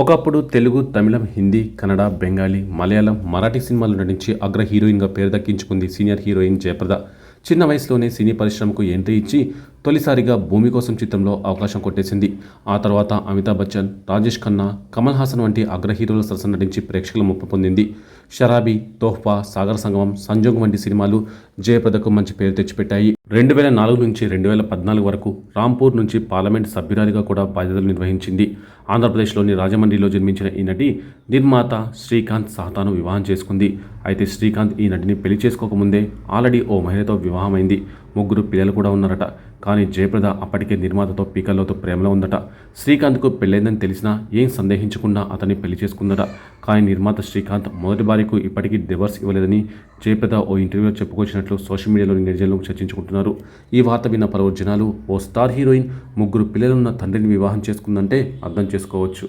ఒకప్పుడు తెలుగు తమిళం హిందీ కన్నడ బెంగాలీ మలయాళం మరాఠీ సినిమాలు నటించి అగ్ర హీరోయిన్గా పేరు దక్కించుకుంది సీనియర్ హీరోయిన్ జయప్రద. చిన్న వయసులోనే సినీ పరిశ్రమకు ఎంట్రీ ఇచ్చి తొలిసారిగా భూమి కోసం చిత్రంలో అవకాశం కొట్టేసింది. ఆ తర్వాత అమితాబ్ బచ్చన్ రాజేష్ ఖన్నా కమల్ హాసన్ వంటి అగ్రహీరోల సరసన నటించి ప్రేక్షకుల ముప్పు పొందింది. షరాబీ తోహ్ఫా సాగర సంగమం సంజోగ్ వంటి సినిమాలు జయప్రదకు మంచి పేరు తెచ్చిపెట్టాయి. రెండు వేల నాలుగు నుంచి రెండు వేల పద్నాలుగు వరకు రాంపూర్ నుంచి పార్లమెంట్ సభ్యురాలిగా కూడా బాధ్యతలు నిర్వహించింది. ఆంధ్రప్రదేశ్లోని రాజమండ్రిలో జన్మించిన ఈ నటి నిర్మాత శ్రీకాంత్ సహతాను వివాహం చేసుకుంది. అయితే శ్రీకాంత్ ఈ నటిని పెళ్ళి చేసుకోకముందే ఆల్రెడీ ఓ మహిళతో వివాహమైంది. ముగ్గురు పిల్లలు కూడా ఉన్నారట. కానీ జయప్రద అప్పటికే నిర్మాతతో పీకల్లోతో ప్రేమలో ఉందట. శ్రీకాంత్కు పెళ్ళైందని తెలిసినా ఏం సందేహించకుండా అతన్ని పెళ్ళి చేసుకుందట. కానీ నిర్మాత శ్రీకాంత్ మొదటి భార్యకు ఇప్పటికీ డివర్స్ ఇవ్వలేదని జయప్రద ఓ ఇంటర్వ్యూలో చెప్పుకొచ్చినట్లు సోషల్ మీడియాలోని నెటిజన్లు చర్చించుకుంటున్నారు. ఈ వార్త విన్న పలువురు జనాలు ఓ స్టార్ హీరోయిన్ ముగ్గురు పిల్లలున్న తండ్రిని వివాహం చేసుకుందంటే అర్థం చేసుకోవచ్చు.